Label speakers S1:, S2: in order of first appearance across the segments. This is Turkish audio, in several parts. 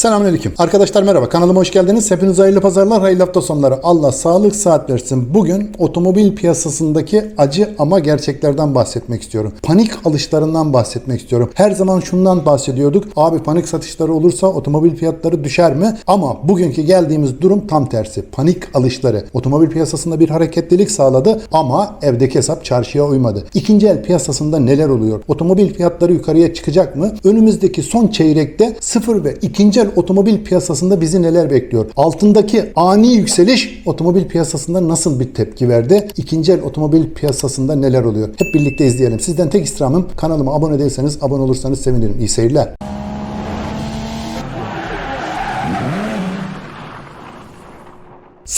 S1: Selamünaleyküm. Arkadaşlar merhaba. Kanalıma hoş geldiniz. Hepinize hayırlı pazarlar, hayırlı hafta sonları. Allah sağlık saat versin. Bugün otomobil piyasasındaki acı ama gerçeklerden bahsetmek istiyorum. Panik alışlarından bahsetmek istiyorum. Her zaman şundan bahsediyorduk. Abi panik satışları olursa otomobil fiyatları düşer mi? Ama bugünkü geldiğimiz durum tam tersi. Panik alışları. Otomobil piyasasında bir hareketlilik sağladı ama evdeki hesap çarşıya uymadı. İkinci el piyasasında neler oluyor? Otomobil fiyatları yukarıya çıkacak mı? Önümüzdeki son çeyrekte sıfır ve ikinci el otomobil piyasasında bizi neler bekliyor? Altındaki ani yükseliş otomobil piyasasında nasıl bir tepki verdi? İkinci el otomobil piyasasında neler oluyor? Hep birlikte izleyelim. Sizden tek istirhamım kanalıma abone değilseniz abone olursanız sevinirim. İyi seyirler.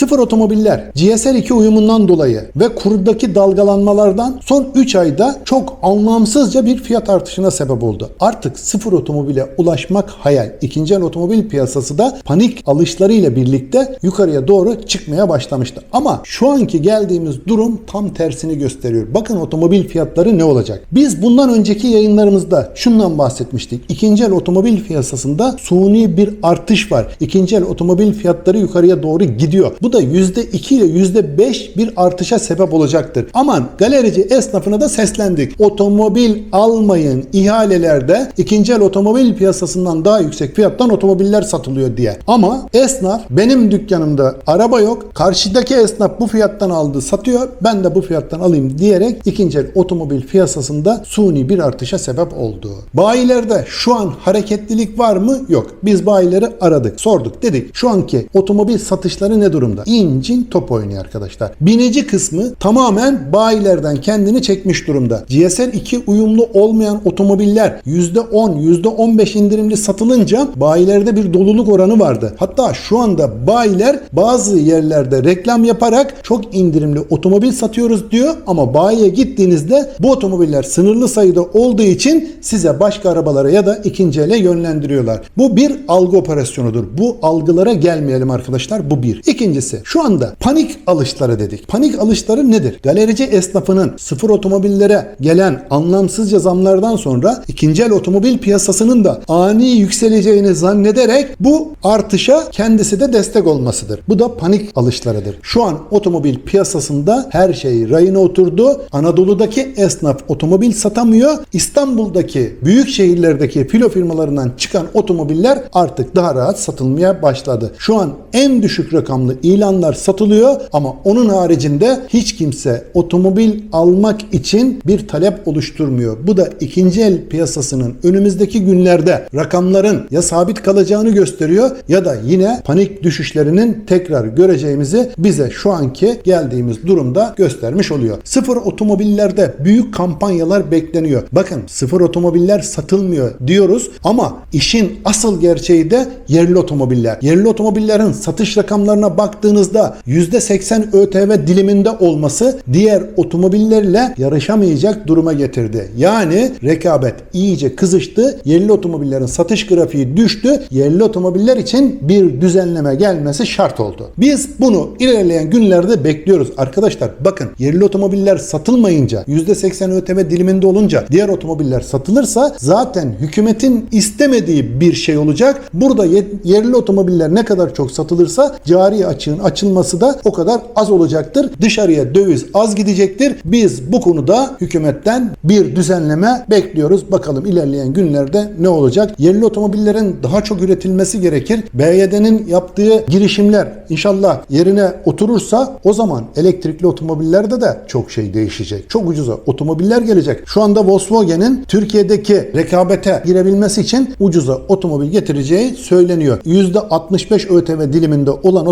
S1: Sıfır otomobiller GSR2 uyumundan dolayı ve kurdaki dalgalanmalardan son 3 ayda çok anlamsızca bir fiyat artışına sebep oldu. Artık sıfır otomobile ulaşmak hayal. İkinci el otomobil piyasası da panik alışlarıyla birlikte yukarıya doğru çıkmaya başlamıştı. Ama şu anki geldiğimiz durum tam tersini gösteriyor. Bakın otomobil fiyatları ne olacak? Biz bundan önceki yayınlarımızda şundan bahsetmiştik. İkinci el otomobil piyasasında suni bir artış var. İkinci el otomobil fiyatları yukarıya doğru gidiyor. Bu da %2 ile %5 bir artışa sebep olacaktır. Aman galerici esnafına da seslendik. Otomobil almayın ihalelerde ikinci el otomobil piyasasından daha yüksek fiyattan otomobiller satılıyor diye. Ama esnaf benim dükkanımda araba yok. Karşıdaki esnaf bu fiyattan aldı satıyor. Ben de bu fiyattan alayım diyerek ikinci el otomobil piyasasında suni bir artışa sebep oldu. Bayilerde şu an hareketlilik var mı? Yok. Biz bayileri aradık, sorduk. Dedik şu anki otomobil satışları ne durumda? İncin top oynuyor arkadaşlar. Binici kısmı tamamen bayilerden kendini çekmiş durumda. GSR 2 uyumlu olmayan otomobiller %10, %15 indirimli satılınca bayilerde bir doluluk oranı vardı. Hatta şu anda bayiler bazı yerlerde reklam yaparak çok indirimli otomobil satıyoruz diyor ama bayiye gittiğinizde bu otomobiller sınırlı sayıda olduğu için size başka arabalara ya da ikinci ele yönlendiriyorlar. Bu bir algı operasyonudur. Bu algılara gelmeyelim arkadaşlar. Bu bir. İkincisi şu anda panik alışları dedik. Panik alışları nedir? Galerici esnafının sıfır otomobillere gelen anlamsızca zamlardan sonra ikinci el otomobil piyasasının da ani yükseleceğini zannederek bu artışa kendisi de destek olmasıdır. Bu da panik alışlarıdır. Şu an otomobil piyasasında her şey rayına oturdu. Anadolu'daki esnaf otomobil satamıyor. İstanbul'daki büyük şehirlerdeki filo firmalarından çıkan otomobiller artık daha rahat satılmaya başladı. Şu an en düşük rakamlı ilanlar satılıyor ama onun haricinde hiç kimse otomobil almak için bir talep oluşturmuyor. Bu da ikinci el piyasasının önümüzdeki günlerde rakamların ya sabit kalacağını gösteriyor ya da yine panik düşüşlerinin tekrar göreceğimizi bize şu anki geldiğimiz durumda göstermiş oluyor. Sıfır otomobillerde büyük kampanyalar bekleniyor. Bakın sıfır otomobiller satılmıyor diyoruz ama işin asıl gerçeği de yerli otomobiller. Yerli otomobillerin satış rakamlarına baktığınızda %80 ÖTV diliminde olması diğer otomobillerle yarışamayacak duruma getirdi. Yani rekabet iyice kızıştı. Yerli otomobillerin satış grafiği düştü. Yerli otomobiller için bir düzenleme gelmesi şart oldu. Biz bunu ilerleyen günlerde bekliyoruz. Arkadaşlar bakın yerli otomobiller satılmayınca %80 ÖTV diliminde olunca diğer otomobiller satılırsa zaten hükümetin istemediği bir şey olacak. Burada ye- yerli otomobiller ne kadar çok satılırsa cari açığın açılması da o kadar az olacaktır. Dışarıya döviz az gidecektir. Biz bu konuda hükümetten bir düzenleme bekliyoruz. Bakalım ilerleyen günlerde ne olacak? Yerli otomobillerin daha çok üretilmesi gerekir. BYD'nin yaptığı girişimler inşallah yerine oturursa o zaman elektrikli otomobillerde de çok şey değişecek. Çok ucuza otomobiller gelecek. Şu anda Volkswagen'in Türkiye'deki rekabete girebilmesi için ucuza otomobil getireceği söyleniyor. %65 ÖTV diliminde olan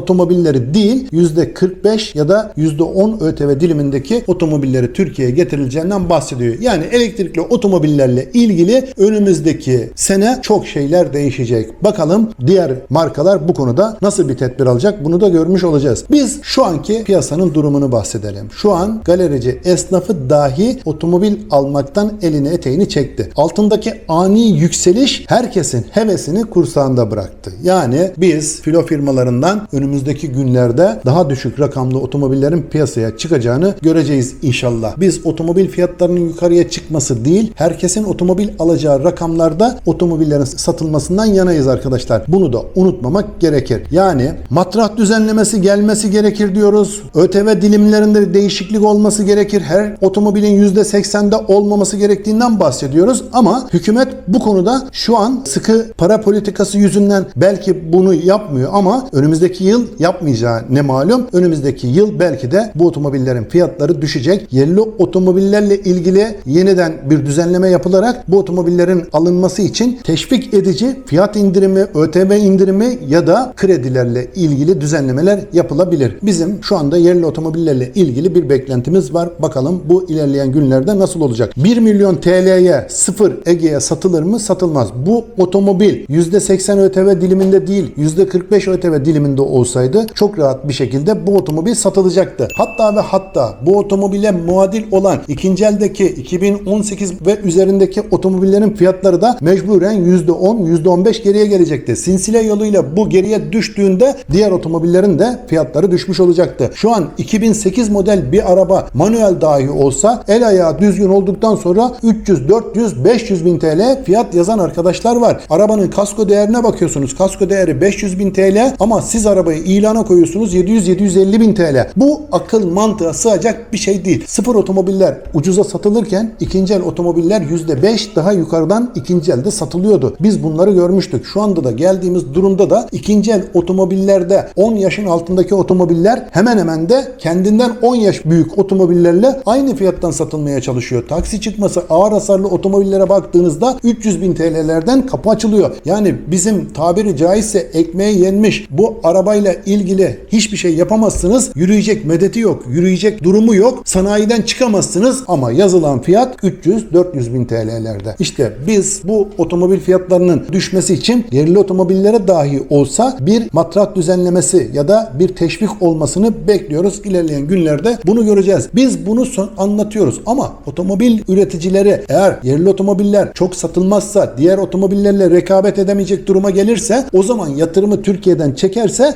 S1: otomobilleri değil %45 ya da %10 ÖTV dilimindeki otomobilleri Türkiye'ye getirileceğinden bahsediyor. Yani elektrikli otomobillerle ilgili önümüzdeki sene çok şeyler değişecek. Bakalım diğer markalar bu konuda nasıl bir tedbir alacak bunu da görmüş olacağız. Biz şu anki piyasanın durumunu bahsedelim. Şu an galerici esnafı dahi otomobil almaktan elini eteğini çekti. Altındaki ani yükseliş herkesin hevesini kursağında bıraktı. Yani biz filo firmalarından önümüzdeki günlerde daha düşük rakamlı otomobillerin piyasaya çıkacağını göreceğiz inşallah. Biz otomobil fiyatlarının yukarıya çıkması değil, herkesin otomobil alacağı rakamlarda otomobillerin satılmasından yanayız arkadaşlar. Bunu da unutmamak gerekir. Yani matrah düzenlemesi gelmesi gerekir diyoruz. ÖTV dilimlerinde değişiklik olması gerekir. Her otomobilin %80'de olmaması gerektiğinden bahsediyoruz. Ama hükümet bu konuda şu an sıkı para politikası yüzünden belki bunu yapmıyor ama önümüzdeki yıl yapmayacağı ne malum. Önümüzdeki yıl belki de bu otomobillerin fiyatları düşecek. Yerli otomobillerle ilgili yeniden bir düzenleme yapılarak bu otomobillerin alınması için teşvik edici fiyat indirimi, ÖTV indirimi ya da kredilerle ilgili düzenlemeler yapılabilir. Bizim şu anda yerli otomobillerle ilgili bir beklentimiz var. Bakalım bu ilerleyen günlerde nasıl olacak? 1 milyon TL'ye sıfır Ege'ye satılır mı? Satılmaz. Bu otomobil %80 ÖTV diliminde değil %45 ÖTV diliminde olsaydı çok rahat bir şekilde bu otomobil satılacaktı. Hatta ve hatta bu otomobile muadil olan ikinci eldeki 2018 ve üzerindeki otomobillerin fiyatları da mecburen %10, %15 geriye gelecekti. Sinsile yoluyla bu geriye düştüğünde diğer otomobillerin de fiyatları düşmüş olacaktı. Şu an 2008 model bir araba manuel dahi olsa el ayağı düzgün olduktan sonra 300, 400, 500 bin TL fiyat yazan arkadaşlar var. Arabanın kasko değerine bakıyorsunuz. Kasko değeri 500 bin TL ama siz arabayı ilana koyuyorsunuz 700-750 bin TL. Bu akıl mantığa sığacak bir şey değil. Sıfır otomobiller ucuza satılırken ikinci el otomobiller %5 daha yukarıdan ikinci elde satılıyordu. Biz bunları görmüştük. Şu anda da geldiğimiz durumda da ikinci el otomobillerde 10 yaşın altındaki otomobiller hemen hemen de kendinden 10 yaş büyük otomobillerle aynı fiyattan satılmaya çalışıyor. Taksi çıkması ağır hasarlı otomobillere baktığınızda 300 bin TL'lerden kapı açılıyor. Yani bizim tabiri caizse ekmeğe yenmiş bu arabayla ilgili hiçbir şey yapamazsınız. Yürüyecek medeti yok. Yürüyecek durumu yok. Sanayiden çıkamazsınız ama yazılan fiyat 300-400 bin TL'lerde. İşte biz bu otomobil fiyatlarının düşmesi için yerli otomobillere dahi olsa bir matrah düzenlemesi ya da bir teşvik olmasını bekliyoruz. İlerleyen günlerde bunu göreceğiz. Biz bunu anlatıyoruz ama otomobil üreticileri eğer yerli otomobiller çok satılmazsa diğer otomobillerle rekabet edemeyecek duruma gelirse o zaman yatırımı Türkiye'den çekerse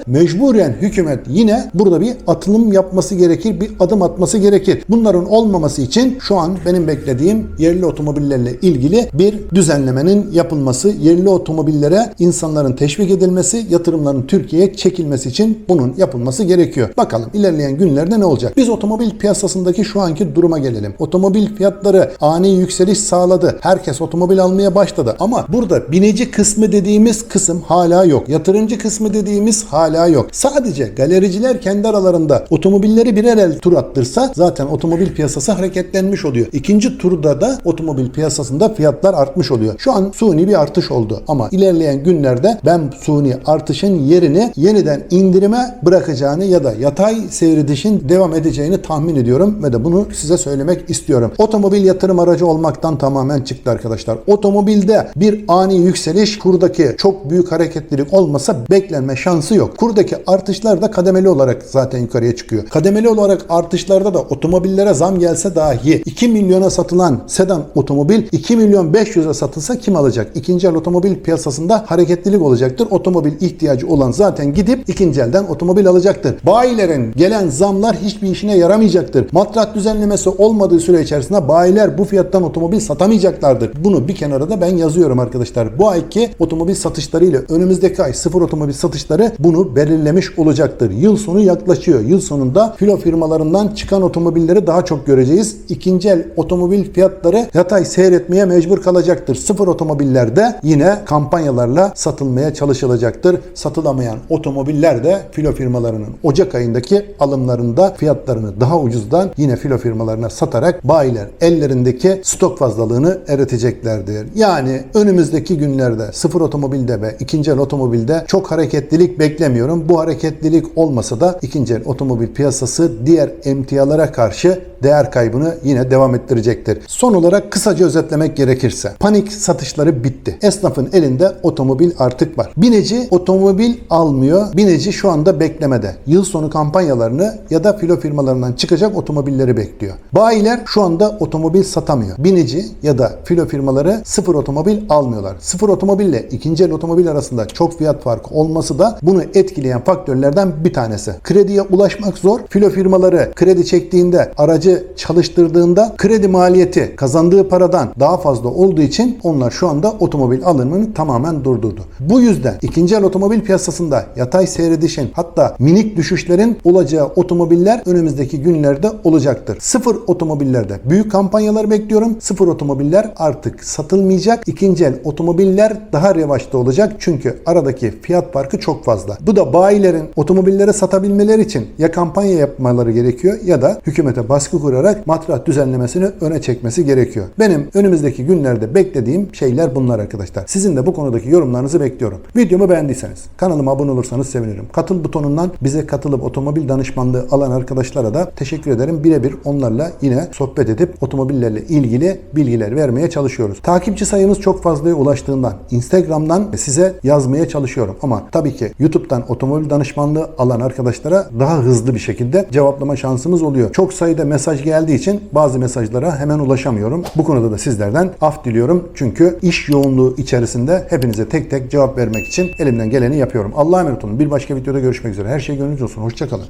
S1: mecburen hükümet yine burada bir atılım yapması gerekir, bir adım atması gerekir. Bunların olmaması için şu an benim beklediğim yerli otomobillerle ilgili bir düzenlemenin yapılması, yerli otomobillere insanların teşvik edilmesi, yatırımların Türkiye'ye çekilmesi için bunun yapılması gerekiyor. Bakalım ilerleyen günlerde ne olacak? Biz otomobil piyasasındaki şu anki duruma gelelim. Otomobil fiyatları ani yükseliş sağladı. Herkes otomobil almaya başladı ama burada binici kısmı dediğimiz kısım hala yok. Yatırımcı kısmı dediğimiz hala yok. Sadece galericiler kendi aralarında otomobilleri birer el tur attırsa zaten otomobil piyasası hareketlenmiş oluyor. İkinci turda da otomobil piyasasında fiyatlar artmış oluyor. Şu an suni bir artış oldu ama ilerleyen günlerde ben suni artışın yerini yeniden indirime bırakacağını ya da yatay seyredişin devam edeceğini tahmin ediyorum ve de bunu size söylemek istiyorum. Otomobil yatırım aracı olmaktan tamamen çıktı arkadaşlar. Otomobilde bir ani yükseliş kurdaki çok büyük hareketlilik olmasa beklenme şansı yok. Kurdaki artışlar da kademeli olarak zaten yukarıya çıkıyor. Kademeli olarak artışlarda da otomobillere zam gelse dahi 2 milyona satılan sedan otomobil 2 milyon 500'e satılsa kim alacak? İkinci el otomobil piyasasında hareketlilik olacaktır. Otomobil ihtiyacı olan zaten gidip ikinci elden otomobil alacaktır. Bayilerin gelen zamlar hiçbir işine yaramayacaktır. Matrah düzenlemesi olmadığı süre içerisinde bayiler bu fiyattan otomobil satamayacaklardır. Bunu bir kenara da ben yazıyorum arkadaşlar. Bu ayki otomobil satışları ile önümüzdeki ay sıfır otomobil satışları bunu belirlemiş olacaktır. Yıl sonu yaklaşıyor. Yıl sonunda filo firmalarından çıkan otomobilleri daha çok göreceğiz. İkinci el otomobil fiyatları yatay seyretmeye mecbur kalacaktır. Sıfır otomobillerde yine kampanyalarla satılmaya çalışılacaktır. Satılamayan otomobiller de filo firmalarının Ocak ayındaki alımlarında fiyatlarını daha ucuzdan yine filo firmalarına satarak bayiler ellerindeki stok fazlalığını eriteceklerdir. Yani önümüzdeki günlerde sıfır otomobilde ve ikinci el otomobilde çok hareketlilik beklemiyorum. Bu hareketlilik olmasa da ikinci el otomobil piyasası diğer emtialara karşı değer kaybını yine devam ettirecektir. Son olarak kısaca özetlemek gerekirse panik satışları bitti. Esnafın elinde otomobil artık var. Bineci otomobil almıyor. Bineci şu anda beklemede. Yıl sonu kampanyalarını ya da filo firmalarından çıkacak otomobilleri bekliyor. Bayiler şu anda otomobil satamıyor. Binici ya da filo firmaları sıfır otomobil almıyorlar. Sıfır otomobille ikinci el otomobil arasında çok fiyat farkı olması da bunu etkileyen faktör faktörlerden bir tanesi. Krediye ulaşmak zor. Filo firmaları kredi çektiğinde, aracı çalıştırdığında kredi maliyeti kazandığı paradan daha fazla olduğu için onlar şu anda otomobil alımını tamamen durdurdu. Bu yüzden ikinci el otomobil piyasasında yatay seyredişin hatta minik düşüşlerin olacağı otomobiller önümüzdeki günlerde olacaktır. Sıfır otomobillerde büyük kampanyalar bekliyorum. Sıfır otomobiller artık satılmayacak. İkinci el otomobiller daha revaçta olacak. Çünkü aradaki fiyat farkı çok fazla. Bu da bayilerin otomobilleri satabilmeleri için ya kampanya yapmaları gerekiyor ya da hükümete baskı kurarak matrah düzenlemesini öne çekmesi gerekiyor. Benim önümüzdeki günlerde beklediğim şeyler bunlar arkadaşlar. Sizin de bu konudaki yorumlarınızı bekliyorum. Videomu beğendiyseniz kanalıma abone olursanız sevinirim. Katıl butonundan bize katılıp otomobil danışmanlığı alan arkadaşlara da teşekkür ederim. Birebir onlarla yine sohbet edip otomobillerle ilgili bilgiler vermeye çalışıyoruz. Takipçi sayımız çok fazlaya ulaştığından Instagram'dan size yazmaya çalışıyorum. Ama tabii ki YouTube'dan otomobil danışmanlığı alan arkadaşlara daha hızlı bir şekilde cevaplama şansımız oluyor. Çok sayıda mesaj geldiği için bazı mesajlara hemen ulaşamıyorum. Bu konuda da sizlerden af diliyorum. Çünkü iş yoğunluğu içerisinde hepinize tek tek cevap vermek için elimden geleni yapıyorum. Allah'a emanet olun. Bir başka videoda görüşmek üzere. Her şey gönlünüzce olsun. Hoşçakalın.